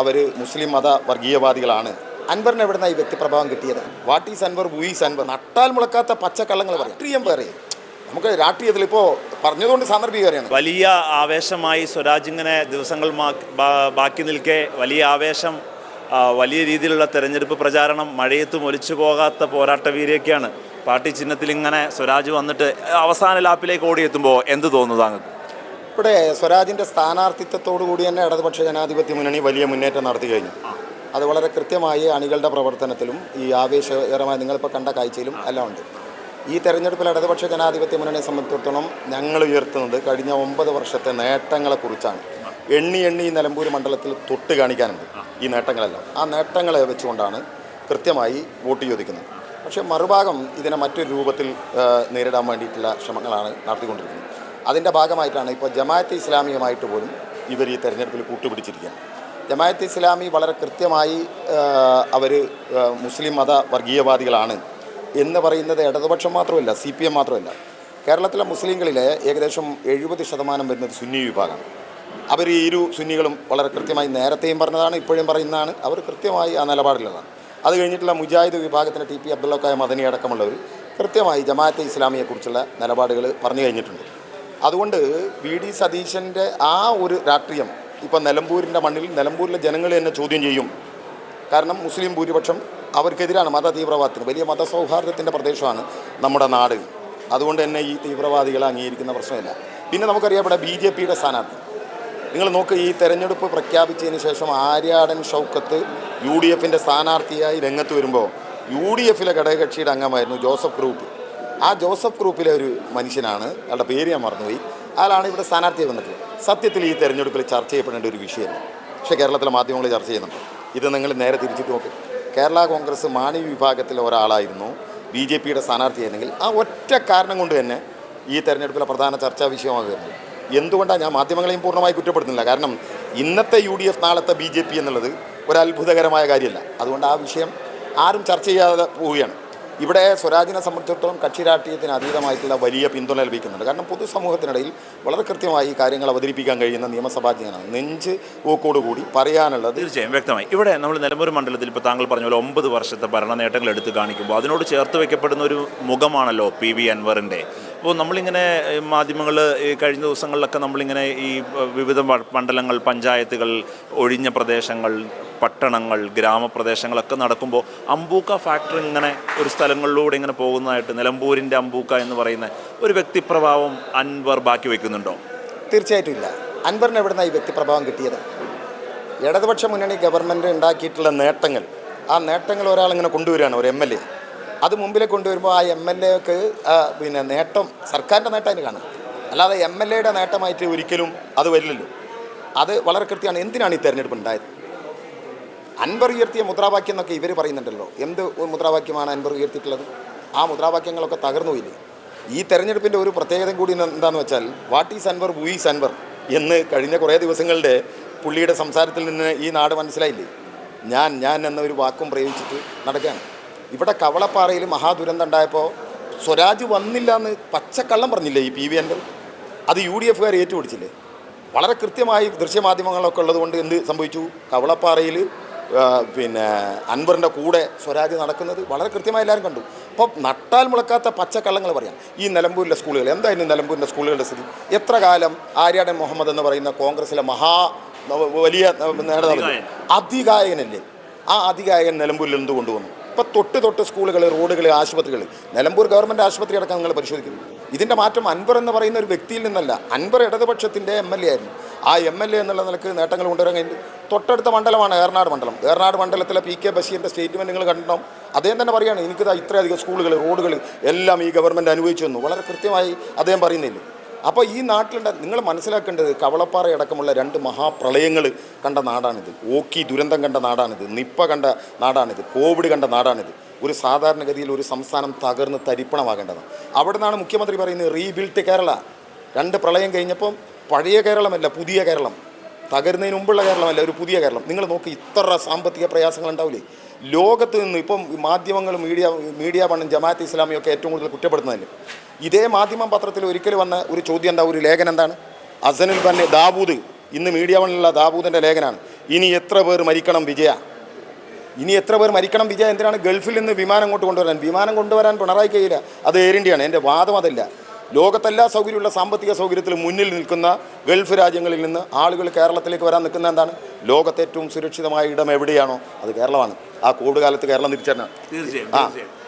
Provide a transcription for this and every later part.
അവർ മുസ്ലിം മത വർഗീയവാദികളാണ്. അൻവറിന് എവിടുന്ന ഈ വ്യക്തിപ്രഭാവം കിട്ടിയത്? What is Anwar who is Anwar? നട്ടാൽ മുളക്കാത്ത പച്ചക്കള്ളങ്ങൾ രാഷ്ട്രീയം വേറെ. നമുക്ക് രാഷ്ട്രീയത്തിൽ ഇപ്പോൾ പറഞ്ഞതുകൊണ്ട് സാന്ദർഭികമാണ് വലിയ ആവേശമായി സ്വരാജ് ഇങ്ങനെ ദിവസങ്ങൾ ബാക്കി നിൽക്കെ വലിയ ആവേശം വലിയ രീതിയിലുള്ള തെരഞ്ഞെടുപ്പ് പ്രചാരണം മഴയത്ത് ഒലിച്ചു പോകാത്ത പോരാട്ട വീരയൊക്കെയാണ്. പാർട്ടി ചിഹ്നത്തിൽ ഇങ്ങനെ സ്വരാജ് വന്നിട്ട് അവസാന ലാപ്പിലേക്ക് ഓടിയെത്തുമ്പോൾ എന്ത് തോന്നുന്നു താങ്കൾക്ക്? ഇവിടെ സ്വരാജിന്റെ സ്ഥാനാർത്ഥിത്വത്തോടു കൂടി തന്നെ ഇടതുപക്ഷ ജനാധിപത്യ മുന്നണി വലിയ മുന്നേറ്റം നടത്തി കഴിഞ്ഞു. അത് വളരെ കൃത്യമായി അണികളുടെ പ്രവർത്തനത്തിലും ഈ ആവേശകരമായി നിങ്ങളിപ്പോൾ കണ്ട കാഴ്ചയിലും എല്ലാം ഉണ്ട്. ഈ തെരഞ്ഞെടുപ്പിൽ ഇടതുപക്ഷ ജനാധിപത്യ മുന്നണിയെ സംബന്ധിച്ചിടത്തോളം ഞങ്ങൾ ഉയർത്തുന്നത് കഴിഞ്ഞ ഒമ്പത് വർഷത്തെ നേട്ടങ്ങളെക്കുറിച്ചാണ്. എണ്ണി എണ്ണി നിലമ്പൂർ മണ്ഡലത്തിൽ തൊട്ട് കാണിക്കാനുണ്ട് ഈ നേട്ടങ്ങളെല്ലാം. ആ നേട്ടങ്ങളെ വെച്ചുകൊണ്ടാണ് കൃത്യമായി വോട്ട് ചോദിക്കുന്നത്. പക്ഷേ മറുഭാഗം ഇതിനെ മറ്റൊരു രൂപത്തിൽ നേരിടാൻ വേണ്ടിയിട്ടുള്ള ശ്രമങ്ങളാണ് നടത്തിക്കൊണ്ടിരിക്കുന്നത്. അതിന്റെ ഭാഗമായിട്ടാണ് ഇപ്പോൾ ജമാഅത്ത് ഇസ്ലാമിയുമായിട്ട് പോലും ഇവർ ഈ തെരഞ്ഞെടുപ്പിൽ കൂട്ടുപിടിച്ചിരിക്കുകയാണ്. ജമാഅത്ത് ഇസ്ലാമി വളരെ കൃത്യമായി അവർ മുസ്ലിം മത വർഗീയവാദികളാണ് എന്ന് പറയുന്നത് ഇടതുപക്ഷം മാത്രമല്ല സി പി എം മാത്രമല്ല. കേരളത്തിലെ മുസ്ലിങ്ങളിലെ ഏകദേശം എഴുപത് ശതമാനം വരുന്നത് സുന്നി വിഭാഗം. അവർ ഈ ഇരു സുന്നികളും വളരെ കൃത്യമായി നേരത്തെയും പറഞ്ഞതാണ് ഇപ്പോഴും പറയുന്നതാണ്. അവർ കൃത്യമായി ആ നിലപാടിലുള്ളതാണ്. അത് കഴിഞ്ഞിട്ടുള്ള മുജാഹിദ് വിഭാഗത്തിന്റെ ടി പി അബ്ദുള്ളക്കായ മദനി അടക്കമുള്ളവർ കൃത്യമായി ജമാഅത്തെ ഇസ്ലാമിയെക്കുറിച്ചുള്ള നിലപാടുകൾ പറഞ്ഞു കഴിഞ്ഞിട്ടുണ്ട്. അതുകൊണ്ട് വി ഡി സതീശന്റെ ആ ഒരു രാഷ്ട്രീയം ഇപ്പം നിലമ്പൂരിന്റെ മണ്ണിൽ നിലമ്പൂരിലെ ജനങ്ങൾ തന്നെ ചോദ്യം ചെയ്യും. കാരണം മുസ്ലിം ഭൂരിപക്ഷം അവർക്കെതിരാണ് മത തീവ്രവാദത്തിന്. വലിയ മതസൗഹാർദ്ദത്തിന്റെ പ്രദേശമാണ് നമ്മുടെ നാട്. അതുകൊണ്ട് തന്നെ ഈ തീവ്രവാദികളെ അംഗീകരിക്കുന്ന പ്രശ്നമില്ല. പിന്നെ നമുക്കറിയാം ഇവിടെ ബി ജെ പിയുടെ സ്ഥാനാർത്ഥി. നിങ്ങൾ നോക്ക് ഈ തെരഞ്ഞെടുപ്പ് പ്രഖ്യാപിച്ചതിന് ശേഷം ആര്യാടൻ ഷൗക്കത്ത് യു ഡി എഫിന്റെ സ്ഥാനാർത്ഥിയായി രംഗത്ത് വരുമ്പോൾ യു ഡി എഫിലെ ഘടകകക്ഷിയുടെ അംഗമായിരുന്നു ജോസഫ് ഗ്രൂപ്പ് ആ ജോസഫ് ഗ്രൂപ്പിലെ ഒരു മനുഷ്യനാണ്. അയാളുടെ പേര് ഞാൻ മറന്നുപോയി. അയാളാണ് ഇവിടെ സ്ഥാനാർത്ഥിയെ വന്നിട്ടുള്ളത്. സത്യത്തിൽ ഈ തെരഞ്ഞെടുപ്പിൽ ചർച്ച ചെയ്യപ്പെടേണ്ട ഒരു വിഷയമല്ല. പക്ഷേ കേരളത്തിലെ മാധ്യമങ്ങൾ ചർച്ച ചെയ്യുന്നുണ്ട്. ഇത് നിങ്ങൾ നേരെ തിരിച്ചിട്ട് നോക്ക്. കേരള കോൺഗ്രസ് മാണി വിഭാഗത്തിലെ ഒരാളായിരുന്നു. ബി ജെ പിയുടെ സ്ഥാനാർത്ഥിയായിരുന്നെങ്കിൽ ആ ഒറ്റ കാരണം കൊണ്ട് തന്നെ ഈ തെരഞ്ഞെടുപ്പിലെ പ്രധാന ചർച്ചാ വിഷയമാകുന്നു എന്തുകൊണ്ടാണ് ഞാൻ മാധ്യമങ്ങളെയും പൂർണമായി കുറ്റപ്പെടുത്തുന്നില്ല? കാരണം ഇന്നത്തെ യു ഡി എഫ് നാളത്തെ ബി ജെ പി എന്നുള്ളത് ഒരു അത്ഭുതകരമായ കാര്യമല്ല. അതുകൊണ്ട് ആ വിഷയം ആരും ചർച്ച ചെയ്യാതെ പോവുകയാണ്. ഇവിടെ സ്വരാജിനെ സംബന്ധിച്ചിടത്തോളം കക്ഷി രാഷ്ട്രീയത്തിന് അതീതമായിട്ടുള്ള വലിയ പിന്തുണ ലഭിക്കുന്നുണ്ട്. കാരണം പൊതുസമൂഹത്തിനിടയിൽ വളരെ കൃത്യമായി ഈ കാര്യങ്ങൾ അവതരിപ്പിക്കാൻ കഴിയുന്ന നിയമസഭാ ജനാണ് നെഞ്ച് ഊക്കോടുകൂടി പറയാനുള്ളത് തീർച്ചയായും വ്യക്തമായി. ഇവിടെ നമ്മൾ നിലമ്പൂർ മണ്ഡലത്തിൽ ഇപ്പോൾ താങ്കൾ പറഞ്ഞ പോലെ ഒമ്പത് വർഷത്തെ ഭരണ നേട്ടങ്ങൾ എടുത്തു കാണിക്കുമ്പോൾ അതിനോട് ചേർത്ത് വെക്കപ്പെടുന്ന ഒരു മുഖമാണല്ലോ പി വി അൻവറിന്റെ. അപ്പോൾ നമ്മളിങ്ങനെ മാധ്യമങ്ങൾ ഈ കഴിഞ്ഞ ദിവസങ്ങളിലൊക്കെ നമ്മളിങ്ങനെ ഈ വിവിധ മണ്ഡലങ്ങൾ പഞ്ചായത്തുകൾ ഒഴിഞ്ഞ പ്രദേശങ്ങൾ പട്ടണങ്ങൾ ഗ്രാമപ്രദേശങ്ങളൊക്കെ നടക്കുമ്പോൾ അമ്പൂക്ക ഫാക്ടറി ഇങ്ങനെ ഒരു സ്ഥലങ്ങളിലൂടെ ഇങ്ങനെ പോകുന്നതായിട്ട് നിലമ്പൂരിന്റെ അമ്പൂക്ക എന്ന് പറയുന്ന ഒരു വ്യക്തിപ്രഭാവം അൻവർ ബാക്കി വയ്ക്കുന്നുണ്ടോ? തീർച്ചയായിട്ടും ഇല്ല. അൻവറിന് എവിടുന്ന ഈ വ്യക്തിപ്രഭാവം കിട്ടിയത്? ഇടതുപക്ഷ മുന്നണി ഗവൺമെന്റ് ഉണ്ടാക്കിയിട്ടുള്ള നേട്ടങ്ങൾ. ആ നേട്ടങ്ങൾ ഒരാളിങ്ങനെ കൊണ്ടുവരികയാണ് ഒരു എം എൽ എ. അത് മുമ്പിലേക്ക് കൊണ്ടുവരുമ്പോൾ ആ എം എൽ എക്ക് പിന്നെ നേട്ടം സർക്കാരിന്റെ നേട്ടം അതിന് കാണാം. അല്ലാതെ എം എൽ എയുടെ നേട്ടമായിട്ട് ഒരിക്കലും അത് വരില്ലല്ലോ. അത് വളരെ കൃത്യമാണ്. എന്തിനാണ് ഈ തെരഞ്ഞെടുപ്പ് ഉണ്ടായത്? അൻവർ ഉയർത്തിയ മുദ്രാവാക്യം എന്നൊക്കെ ഇവർ പറയുന്നുണ്ടല്ലോ. എന്ത് മുദ്രാവാക്യമാണ് അൻവർ ഉയർത്തിയിട്ടുള്ളത്? ആ മുദ്രാവാക്യങ്ങളൊക്കെ തകർന്നു ഇല്ലേ ഈ തെരഞ്ഞെടുപ്പിന്റെ ഒരു പ്രത്യേകത കൂടി എന്താണെന്ന് വെച്ചാൽ what is Anwar who is Anwar എന്ന് കഴിഞ്ഞ കുറേ ദിവസങ്ങളുടെ പുള്ളിയുടെ സംസാരത്തിൽ നിന്ന് ഈ നാട് മനസ്സിലായില്ലേ? ഞാൻ ഞാൻ എന്നൊരു വാക്കും പ്രയോഗിച്ചിട്ട് നടക്കുകയാണ്. ഇവിടെ കവളപ്പാറയിൽ മഹാദുരന്തം ഉണ്ടായപ്പോൾ സ്വരാജ് വന്നില്ല എന്ന് പച്ചക്കള്ളം പറഞ്ഞില്ലേ ഈ പി വി അൻവർ? അത് യു ഡി എഫുകാർ ഏറ്റുപിടിച്ചില്ലേ? വളരെ കൃത്യമായി ദൃശ്യമാധ്യമങ്ങളൊക്കെ ഉള്ളതുകൊണ്ട് എന്ത് സംഭവിച്ചു? കവളപ്പാറയിൽ പിന്നെ അൻവറിന്റെ കൂടെ സ്വരാജ് നടക്കുന്നത് വളരെ കൃത്യമായി എല്ലാവരും കണ്ടു. അപ്പോൾ നട്ടാൽ മുളക്കാത്ത പച്ചക്കള്ളങ്ങൾ പറയാം. ഈ നിലമ്പൂരിലെ സ്കൂളുകൾ എന്തായിരുന്നു നിലമ്പൂരിന്റെ സ്കൂളുകളുടെ സ്ഥിതി? എത്ര കാലം ആര്യാടൻ മുഹമ്മദ് എന്ന് പറയുന്ന കോൺഗ്രസിലെ മഹാ വലിയ നേതാവ് അതികായകനല്ലേ ആ അതികായകൻ നിലമ്പൂരിൽ എന്ത് കൊണ്ടുവന്നു. ഇപ്പം തൊട്ട് തൊട്ട് സ്കൂളുകൾ റോഡുകൾ ആശുപത്രികൾ നിലമ്പൂർ ഗവൺമെന്റ് ആശുപത്രി അടക്കം നിങ്ങൾ പരിശോധിക്കുന്നു. ഇതിന്റെ മാറ്റം അൻവർ എന്ന് പറയുന്ന ഒരു വ്യക്തിയിൽ നിന്നല്ല. അൻവർ ഇടതുപക്ഷത്തിന്റെ എം എൽ എ ആയിരുന്നു. ആ എം എൽ എ എന്നുള്ള നിലയ്ക്ക് നേട്ടങ്ങൾ കൊണ്ടുവരാൻ തൊട്ടടുത്ത മണ്ഡലമാണ് ഏറനാട് മണ്ഡലം. ഏറനാട് മണ്ഡലത്തിലെ പി കെ ബഷീറിന്റെ സ്റ്റേറ്റ്മെന്റ് നിങ്ങൾ കണ്ടിട്ടുണ്ടാവും. അദ്ദേഹം തന്നെ പറയുകയാണ് എനിക്കിതാ ഇത്രയധികം സ്കൂളുകൾ റോഡുകൾ എല്ലാം ഈ ഗവൺമെന്റ് അനുഭവിച്ചു വന്നു വളരെ കൃത്യമായി അദ്ദേഹം പറയുന്നില്ല? അപ്പോൾ ഈ നാട്ടിലുണ്ട് നിങ്ങൾ മനസ്സിലാക്കേണ്ടത് കവളപ്പാറ അടക്കമുള്ള രണ്ട് മഹാപ്രളയങ്ങൾ കണ്ട നാടാണിത്. ഓക്കി ദുരന്തം കണ്ട നാടാണിത്. നിപ്പ കണ്ട നാടാണിത്. കോവിഡ് കണ്ട നാടാണിത്. ഒരു സാധാരണഗതിയിൽ ഒരു സംസ്ഥാനം തകർന്ന് തരിപ്പണമാകേണ്ടതാണ്. അവിടെ നിന്നാണ് മുഖ്യമന്ത്രി പറയുന്നത് റീബിൽറ്റ് കേരള രണ്ട് പ്രളയം കഴിഞ്ഞപ്പം പഴയ കേരളമല്ല പുതിയ കേരളം. തകരുന്നതിന് മുമ്പുള്ള കേരളമല്ല ഒരു പുതിയ കേരളം. നിങ്ങൾ നോക്കി ഇത്ര സാമ്പത്തിക പ്രയാസങ്ങൾ ഉണ്ടാവില്ലേ? ലോകത്ത് നിന്ന് ഇപ്പം മാധ്യമങ്ങൾ മീഡിയ മീഡിയ പണ്ടും ജമാഅത്ത് ഇസ്ലാമിയൊക്കെ ഏറ്റവും കൂടുതൽ കുറ്റപ്പെടുത്തുന്നതല്ലേ? ഇതേ മാധ്യമ പത്രത്തിൽ ഒരിക്കൽ വന്ന ഒരു ചോദ്യം എന്താ? ഒരു ലേഖനം എന്താണ്? അസനുൽ തന്നെ ദാബൂദ് ഇന്ന് മീഡിയ വണ്ണിലുള്ള ദാബൂദിന്റെ ലേഖനാണ്. ഇനി എത്ര പേർ മരിക്കണം വിജയ? ഇനി എത്ര പേർ മരിക്കണം വിജയ? എന്തിനാണ് ഗൾഫിൽ നിന്ന് വിമാനം കൊണ്ട് കൊണ്ടുവരാൻ? വിമാനം കൊണ്ടുവരാൻ പിണറായി കഴിയില്ല അത് എയർ ഇന്ത്യയാണ്. എന്റെ വാദം അതല്ല. ലോകത്തെല്ലാ സൗകര്യമുള്ള സാമ്പത്തിക സൗകര്യത്തിൽ മുന്നിൽ നിൽക്കുന്ന ഗൾഫ് രാജ്യങ്ങളിൽ നിന്ന് ആളുകൾ കേരളത്തിലേക്ക് വരാൻ നിൽക്കുന്ന എന്താണ്? ലോകത്തെ ഏറ്റവും സുരക്ഷിതമായ ഇടം എവിടെയാണോ അത് കേരളമാണ്. ആ കോവിഡ് കാലത്ത് കേരളം തിരിച്ചറിഞ്ഞ തീർച്ചയായും ആ.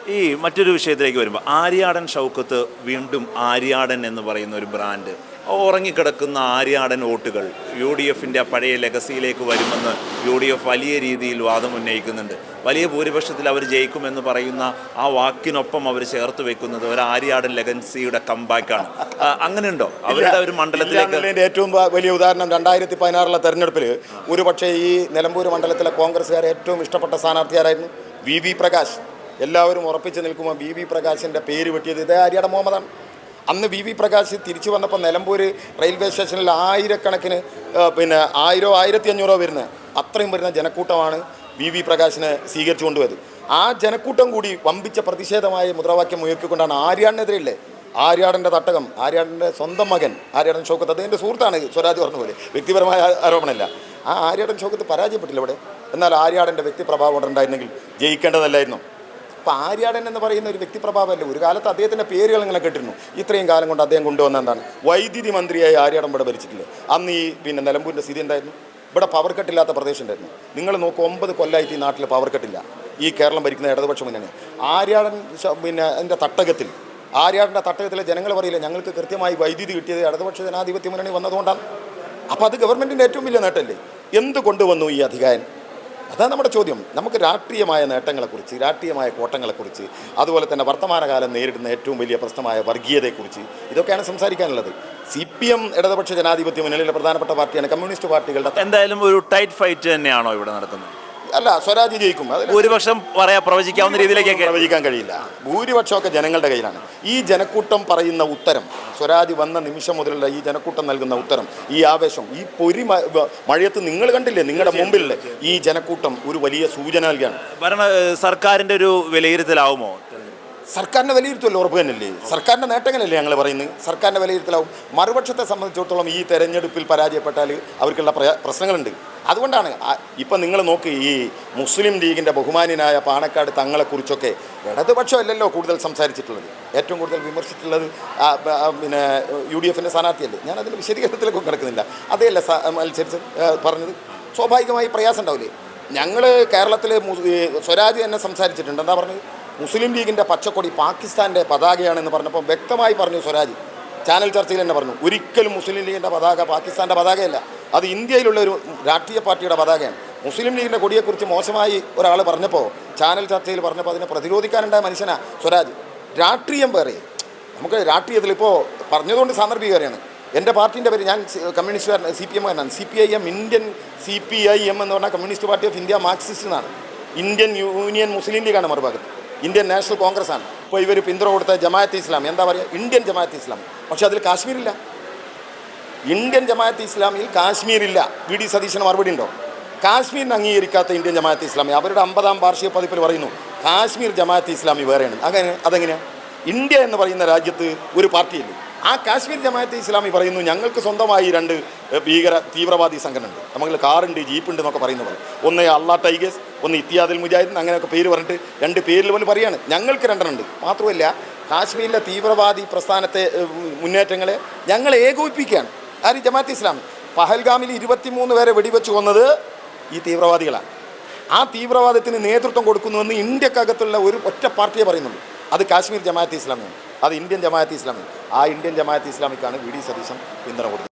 ഈ മറ്റൊരു വിഷയത്തിലേക്ക് വരുമ്പോൾ ആര്യാടൻ ഷൗക്കത്ത് വീണ്ടും ആര്യാടൻ എന്ന് പറയുന്ന ഒരു ബ്രാൻഡ് ഉറങ്ങിക്കിടക്കുന്ന ആര്യാടൻ വോട്ടുകൾ യു ഡി എഫിന്റെ പഴയ ലെഗസിയിലേക്ക് വരുമെന്ന് യു ഡി എഫ് വലിയ രീതിയിൽ വാദം ഉന്നയിക്കുന്നുണ്ട്. വലിയ ഭൂരിപക്ഷത്തിൽ അവർ ജയിക്കുമെന്ന് പറയുന്ന ആ വാക്കിനൊപ്പം അവർ ചേർത്ത് വെക്കുന്നത് ഒരു ആര്യാടൻ ലെഗൻസിയുടെ കമ്പാക്കാണ് അങ്ങനെയുണ്ടോ? അവരുടെ ഒരു മണ്ഡലത്തിലേക്ക് ഏറ്റവും വലിയ ഉദാഹരണം രണ്ടായിരത്തി പതിനാറിലെ തെരഞ്ഞെടുപ്പിൽ ഒരു പക്ഷേ ഈ നിലമ്പൂർ മണ്ഡലത്തിലെ കോൺഗ്രസ്സുകാർ ഏറ്റവും ഇഷ്ടപ്പെട്ട സ്ഥാനാർത്ഥിയാരായിരുന്നു വി വി പ്രകാശ്. എല്ലാവരും ഉറപ്പിച്ച് നിൽക്കുമ്പോൾ വി വി പ്രകാശിന്റെ പേര് വെട്ടിയത് ഇതേ ആര്യാടൻ മുഹമ്മദാണ്. അന്ന് വി വി പ്രകാശ് തിരിച്ചു വന്നപ്പോൾ നിലമ്പൂർ റെയിൽവേ സ്റ്റേഷനിൽ ആയിരക്കണക്കിന് പിന്നെ ആയിരോ ആയിരത്തി അഞ്ഞൂറോ വരുന്ന അത്രയും വരുന്ന ജനക്കൂട്ടമാണ് വി വി പ്രകാശിനെ സ്വീകരിച്ചു കൊണ്ടുപോയത് ആ ജനക്കൂട്ടം കൂടി വമ്പിച്ച പ്രതിഷേധമായ മുദ്രാവാക്യം ഉയർത്തിക്കൊണ്ടാണ് ആര്യാടിനെതിരെയല്ലേ ആര്യാടന്റെ തട്ടകം ആര്യാടന്റെ സ്വന്തം മകൻ ആര്യാടൻ ഷൗക്കത്ത് അദ്ദേഹത്തിന്റെ സുഹൃത്താണ് സ്വരാജ് പറഞ്ഞ പോലെ വ്യക്തിപരമായ ആരോപണമല്ല. ആ ആര്യാടൻ ഷൗക്കത്ത് പരാജയപ്പെട്ടില്ല ഇവിടെ എന്നാൽ ആര്യാടന്റെ വ്യക്തിപ്രഭാവം ഉണ്ടായിരുന്നെങ്കിൽ ജയിക്കേണ്ടതല്ലായിരുന്നു. അപ്പോൾ ആര്യാടൻ എന്ന് പറയുന്ന ഒരു വ്യക്തിപ്രഭാവമല്ല ഒരു കാലത്ത് അദ്ദേഹത്തിന്റെ പേരുകൾ ഇങ്ങനെ കേട്ടിരുന്നു. ഇത്രയും കാലം കൊണ്ട് അദ്ദേഹം കൊണ്ടുവന്ന എന്താണ്? വൈദ്യുതി മന്ത്രിയായി ആര്യാടൻ ഇവിടെ ഭരിച്ചിട്ടില്ല? അന്ന് ഈ പിന്നെ നിലമ്പൂരിന്റെ സ്ഥിതി എന്തായിരുന്നു? ഇവിടെ പവർ കട്ടില്ലാത്ത പ്രദേശം ഉണ്ടായിരുന്നു. നിങ്ങൾ നോക്കൂ ഒമ്പത് കൊല്ലമായിട്ട് ഈ നാട്ടിൽ പവർ കട്ടില്ല ഈ കേരളം ഭരിക്കുന്ന ഇടതുപക്ഷ മുന്നണി ആര്യാടൻ പിന്നെ അതിന്റെ തട്ടകത്തിൽ ആര്യാടന്റെ തട്ടകത്തിലെ ജനങ്ങൾ പറയില്ല ഞങ്ങൾക്ക് കൃത്യമായി വൈദ്യുതി കിട്ടിയത് ഇടതുപക്ഷ ജനാധിപത്യ മുന്നണി വന്നതുകൊണ്ടാണ്. അപ്പോൾ അത് ഗവൺമെന്റിന്റെ ഏറ്റവും വലിയ നേട്ടമല്ലേ? എന്ത് കൊണ്ടുവന്നു ഈ അധികാരൻ അതാണ് നമ്മുടെ ചോദ്യം. നമുക്ക് രാഷ്ട്രീയമായ നേട്ടങ്ങളെക്കുറിച്ച് രാഷ്ട്രീയമായ കോട്ടങ്ങളെക്കുറിച്ച് അതുപോലെ തന്നെ വർത്തമാനകാലം നേരിടുന്ന ഏറ്റവും വലിയ പ്രശ്നമായ വർഗീയതയെക്കുറിച്ച് ഇതൊക്കെയാണ് സംസാരിക്കാനുള്ളത്. സി പി എം ഇടതുപക്ഷ ജനാധിപത്യ മുന്നണിയിലെ പ്രധാനപ്പെട്ട പാർട്ടിയാണ് കമ്മ്യൂണിസ്റ്റ് പാർട്ടികളുടെ എന്തായാലും ഒരു ടൈറ്റ് ഫൈറ്റ് തന്നെയാണോ ഇവിടെ നടക്കുന്നത് അല്ല സ്വരാജ് ജയിക്കും. അത് ഭൂരിപക്ഷം പറയാ പ്രവചിക്കാവുന്ന രീതിയിലേക്കൊക്കെ. പ്രവചിക്കാൻ കഴിയില്ല. ഭൂരിപക്ഷമൊക്കെ ജനങ്ങളുടെ കയ്യിലാണ്. ഈ ജനക്കൂട്ടം പറയുന്ന ഉത്തരം സ്വരാജ് വന്ന നിമിഷം മുതലുള്ള ഈ ജനക്കൂട്ടം നൽകുന്ന ഉത്തരം ഈ ആവേശം ഈ പൊരി മഴയത്ത് നിങ്ങൾ കണ്ടില്ലേ? നിങ്ങളുടെ മുമ്പിലെ ഈ ജനക്കൂട്ടം ഒരു വലിയ സൂചന നൽകുകയാണ്. ഭരണ സർക്കാരിന്റെ ഒരു വിലയിരുത്തലാവുമോ? സർക്കാരിന്റെ വിലയിരുത്തുമല്ലോ ഉറപ്പ് തന്നെയല്ലേ സർക്കാരിന്റെ നേട്ടങ്ങളല്ലേ ഞങ്ങൾ പറയുന്നത്? സർക്കാരിന്റെ വിലയിരുത്തലാവും. മറുപക്ഷത്തെ സംബന്ധിച്ചിടത്തോളം ഈ തെരഞ്ഞെടുപ്പിൽ പരാജയപ്പെട്ടാൽ അവർക്കുള്ള പ്രശ്നങ്ങളുണ്ട്. അതുകൊണ്ടാണ് ഇപ്പം നിങ്ങൾ നോക്ക് ഈ മുസ്ലിം ലീഗിന്റെ ബഹുമാനിനായ പാണക്കാട് തങ്ങളെക്കുറിച്ചൊക്കെ ഇടതുപക്ഷമല്ലല്ലോ കൂടുതൽ സംസാരിച്ചിട്ടുള്ളത്. ഏറ്റവും കൂടുതൽ വിമർശിച്ചിട്ടുള്ളത് പിന്നെ യു ഡി എഫിന്റെ സ്ഥാനാർത്ഥിയല്ലേ. ഞാൻ അതിന്റെ വിശദീകരണത്തിലേക്കും കിടക്കുന്നില്ല. അതേയല്ല മത്സരിച്ച് പറഞ്ഞത്? സ്വാഭാവികമായി പ്രയാസം ഉണ്ടാവില്ലേ? ഞങ്ങൾ കേരളത്തിൽ സ്വരാജ് തന്നെ സംസാരിച്ചിട്ടുണ്ട്. എന്താ പറഞ്ഞത്? മുസ്ലിം ലീഗിന്റെ പച്ചക്കൊടി പാകിസ്ഥാന്റെ പതാകയാണെന്ന് പറഞ്ഞപ്പോൾ വ്യക്തമായി പറഞ്ഞു സ്വരാജ്. ചാനൽ ചർച്ചയിൽ തന്നെ പറഞ്ഞു ഒരിക്കലും മുസ്ലിം ലീഗിന്റെ പതാക പാകിസ്ഥാന്റെ പതാകയല്ല. അത് ഇന്ത്യയിലുള്ള ഒരു രാഷ്ട്രീയ പാർട്ടിയുടെ പതാകയാണ്. മുസ്ലിം ലീഗിന്റെ കൊടിയെക്കുറിച്ച് മോശമായി ഒരാൾ പറഞ്ഞപ്പോൾ ചാനൽ ചർച്ചയിൽ പറഞ്ഞപ്പോൾ അതിനെ പ്രതിരോധിക്കാനുണ്ടായ മനുഷ്യനാ സ്വരാജ്. രാഷ്ട്രീയം വേറെ. നമുക്ക് രാഷ്ട്രീയത്തിൽ ഇപ്പോൾ പറഞ്ഞതുകൊണ്ട് സാന്ദർഭികരെയാണ് എന്റെ പാർട്ടീന്റെ പേര് ഞാൻ കമ്മ്യൂണിസ്റ്റ് സി പി എം എന്നാണ് C P I M Indian C P I M എന്ന് പറഞ്ഞാൽ communist party of India Marxist എന്നാണ്. ഇന്ത്യൻ യൂണിയൻ മുസ്ലിം ലീഗാണ് മറുഭാഗത്ത്. ഇന്ത്യൻ നാഷണൽ കോൺഗ്രസ് ആണ് ഇപ്പോൾ ഇവർ പിന്തുണ കൊടുത്ത ജമാഅത്ത് ഇസ്ലാം. എന്താ പറയുക ഇന്ത്യൻ ജമാഅത്ത് ഇസ്ലാം. പക്ഷേ അതിൽ കാശ്മീരില്ല. ഇന്ത്യൻ ജമാഅത്ത് ഇസ്ലാമിയിൽ കാശ്മീരില്ല. വി ഡി സതീശന് മറുപടി ഉണ്ടോ? കാശ്മീരിന് അംഗീകരിക്കാത്ത ഇന്ത്യൻ ജമാഅത്ത് ഇസ്ലാമി. അവരുടെ അമ്പതാം വാർഷിക പതിപ്പിൽ പറയുന്നു കാശ്മീർ ജമാഅത്ത് ഇസ്ലാമി വേറെയാണ്. അങ്ങനെ അതെങ്ങനെയാണ് ഇന്ത്യ എന്ന് പറയുന്ന രാജ്യത്ത് ഒരു പാർട്ടിയില്ല? ആ കാശ്മീർ ജമാഅത്ത് ഇസ്ലാമി പറയുന്നു ഞങ്ങൾക്ക് സ്വന്തമായി രണ്ട് ഭീകര തീവ്രവാദി സംഘടന ഉണ്ട് നമുക്ക് കാറുണ്ട് ജീപ്പുണ്ട് എന്നൊക്കെ പറയുന്ന പോലെ. ഒന്ന് അള്ളാ ടൈഗേഴ്സ് ഒന്ന് ഇത്തിയാദിൽ മുജാഹിദ് അങ്ങനെയൊക്കെ പേര് പറഞ്ഞിട്ട് രണ്ട് പേരിൽ പോലും പറയാണ്. ഞങ്ങൾക്ക് രണ്ടെണ്ണം ഉണ്ട് മാത്രമല്ല കാശ്മീരിലെ തീവ്രവാദി പ്രസ്ഥാനത്തെ മുന്നേറ്റങ്ങളെ ഞങ്ങൾ ഏകോപിപ്പിക്കുകയാണ്. ആര് ജമാഅത്ത് ഇസ്ലാം. പഹൽഗാമിൽ ഇരുപത്തിമൂന്ന് പേരെ വെടിവെച്ച് കൊന്നത് ഈ തീവ്രവാദികളാണ്. ആ തീവ്രവാദത്തിന് നേതൃത്വം കൊടുക്കുന്നുവെന്ന് ഇന്ത്യക്കകത്തുള്ള ഒരു ഒറ്റ പാർട്ടിയെ പറയുന്നുള്ളൂ. അത് കാശ്മീർ ജമാഅത്ത് ഇസ്ലാമിയാണ്. അത് ഇന്ത്യൻ ജമാഅത്ത് ഇസ്ലാമി ആ ഇന്ത്യൻ ജമാഅത്ത് ഇസ്ലാമിക്കാണ് വി ഡി സതീശൻ പിന്തുണ കൊടുത്തത്